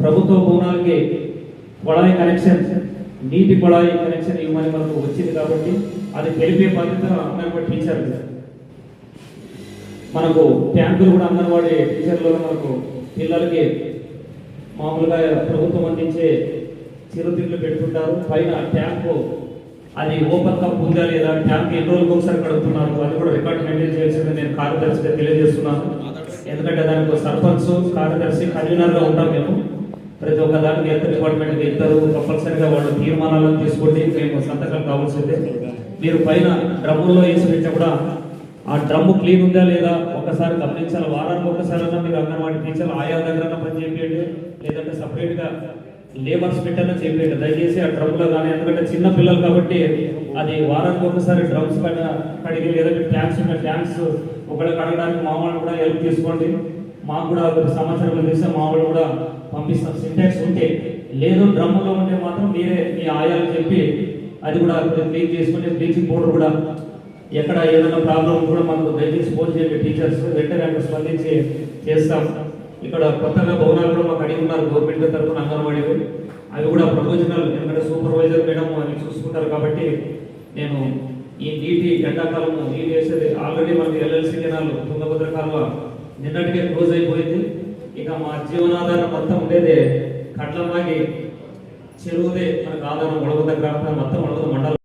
ప్రభుత్వ భవనాలకి కొళాయి కనెక్షన్ నీటి కొళాయి కనెక్షన్ ఇవ్వమని మనకు వచ్చింది కాబట్టి అది తెలిపే బాధ్యత అంగన్వాడీ టీచర్ మనకు ట్యాంకులు కూడా అంగన్వాడీ టీచర్లు మనకు పిల్లలకి మామూలుగా ప్రభుత్వం అందించే చిరుతిళ్ళు పెడుతుంటారు. పైన ట్యాంకు అది ఓపెన్ కప్ ఉందా లేదా ట్యాంక్ ఎన్ని రోజులకు ఒకసారి కడుగుతున్నారు అది కూడా రికార్డ్ మెయింటైన్ చేయాల్సిందని నేను కార్యదర్శిగా తెలియజేస్తున్నాను. ఎందుకంటే దానికి ఒక సర్పంచ్ కార్యదర్శి కన్వీనర్గా ఉంటాం మేము. ప్రతి ఒక్క దానికి ఎంత డిపార్ట్మెంట్కి ఇద్దరు కంపల్సరిగా వాళ్ళు తీర్మానాలను తీసుకుంటే మేము సంతకం కావాల్సిందే. మీరు పైన డ్రమ్ముల్లో వేసి పెట్టినా కూడా ఆ డ్రమ్ము క్లీన్ ఉందా లేదా ఒకసారి గమనించాలి. వారానికి ఒకసారి అన్నా మీరు అంగన్వాడీ టీచర్లు ఆయా దగ్గర పనిచేయండి లేదంటే సపరేట్గా లేబర్స్ పెట్టాలో చేయలేదు దయచేసి ఆ డ్రమ్లో కానీ ఎందుకంటే చిన్న పిల్లలు కాబట్టి అది వారానికి ఒకసారి డ్రమ్స్ పైన కడిగి లేదంటే ట్యాంక్స్ ఉన్న ట్యాంక్స్ ఒకళ్ళు కడగడానికి మామూలు కూడా హెల్ప్ తీసుకోండి మాకు కూడా సమాచారం సంవత్సరం చేస్తే మామూలు కూడా పంపిస్తాం సింటాక్స్ ఉంటే లేదు డ్రమ్ములో ఉంటే మాత్రం మీరే మీ ఆయాలు చెప్పి అది కూడా క్లీన్ చేసుకుని బ్లీచింగ్ పౌడర్ కూడా ఎక్కడ ఏదైనా ప్రాబ్లం కూడా మనకు దయచేసి ఫోన్ చేయండి. టీచర్స్ వెంటనే స్పందించి చేస్తాం. ఇక్కడ కొత్తగా భవనాలు కూడా మాకు అడిగి ఉన్నారు. గవర్నమెంట్ తరఫున అంగన్వాడీలు. అవి కూడా ప్రొఫెషనల్ ఎందుకంటే సూపర్వైజర్ మేడం అవి చూసుకుంటారు కాబట్టి నేను ఈ నీటి ఎండాకాలం నీటి వేసేది ఆల్రెడీ మనకి ఎల్ఎల్సి కెనాల్ తుంగభద్ర కాలువ నిన్నటికే క్లోజ్ అయిపోయింది. ఇక మా జీవనాధారం మొత్తం ఉండేదే కట్లమాగి చెరువుదే మనకు ఆధారం ఒడగొద్ద గ్రామం మొత్తం ఒడగొద్ద మండలం.